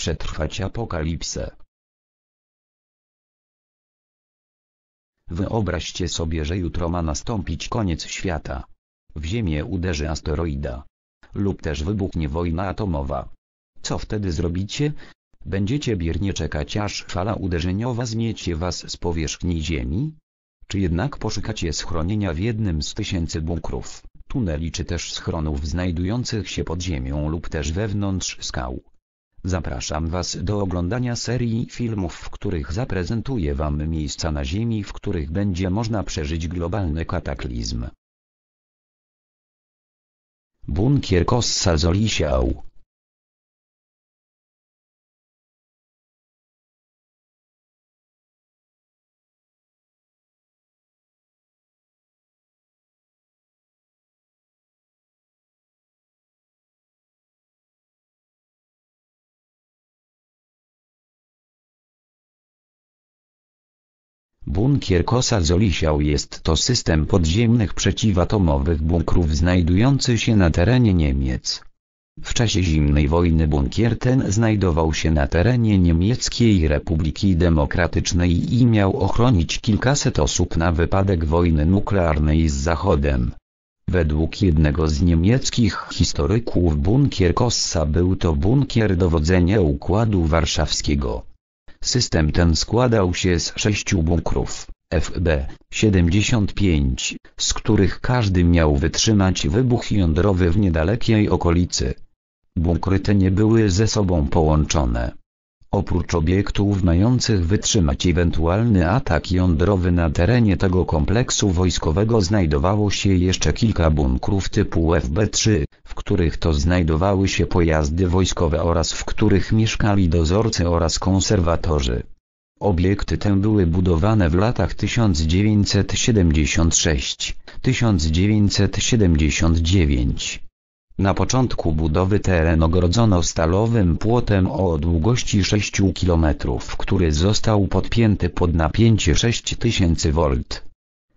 Przetrwać apokalipsę. Wyobraźcie sobie, że jutro ma nastąpić koniec świata. W Ziemię uderzy asteroida. Lub też wybuchnie wojna atomowa. Co wtedy zrobicie? Będziecie biernie czekać aż fala uderzeniowa zmiecie was z powierzchni Ziemi? Czy jednak poszukacie schronienia w jednym z tysięcy bunkrów, tuneli czy też schronów znajdujących się pod ziemią lub też wewnątrz skał? Zapraszam Was do oglądania serii filmów, w których zaprezentuję Wam miejsca na Ziemi, w których będzie można przeżyć globalny kataklizm. Bunkier Kossa Zolisiał Bunkier Kosa Zolisiał jest to system podziemnych przeciwatomowych bunkrów znajdujący się na terenie Niemiec. W czasie zimnej wojny bunkier ten znajdował się na terenie Niemieckiej Republiki Demokratycznej i miał ochronić kilkaset osób na wypadek wojny nuklearnej z Zachodem. Według jednego z niemieckich historyków bunkier Kossa był to bunkier dowodzenia Układu Warszawskiego. System ten składał się z sześciu bunkrów, FB-75, z których każdy miał wytrzymać wybuch jądrowy w niedalekiej okolicy. Bunkry te nie były ze sobą połączone. Oprócz obiektów mających wytrzymać ewentualny atak jądrowy na terenie tego kompleksu wojskowego znajdowało się jeszcze kilka bunkrów typu FB-3, w których to znajdowały się pojazdy wojskowe oraz w których mieszkali dozorcy oraz konserwatorzy. Obiekty te były budowane w latach 1976-1979. Na początku budowy teren ogrodzono stalowym płotem o długości 6 km, który został podpięty pod napięcie 6000 V.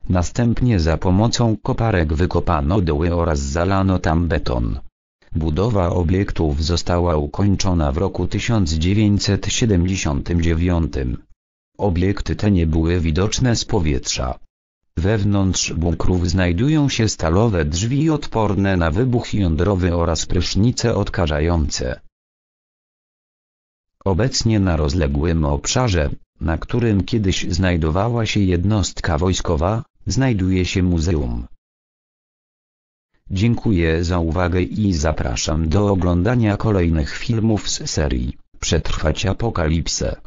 Następnie za pomocą koparek wykopano doły oraz zalano tam beton. Budowa obiektów została ukończona w roku 1979. Obiekty te nie były widoczne z powietrza. Wewnątrz bunkrów znajdują się stalowe drzwi odporne na wybuch jądrowy oraz prysznice odkażające. Obecnie na rozległym obszarze, na którym kiedyś znajdowała się jednostka wojskowa, znajduje się muzeum. Dziękuję za uwagę i zapraszam do oglądania kolejnych filmów z serii Przetrwać apokalipsę.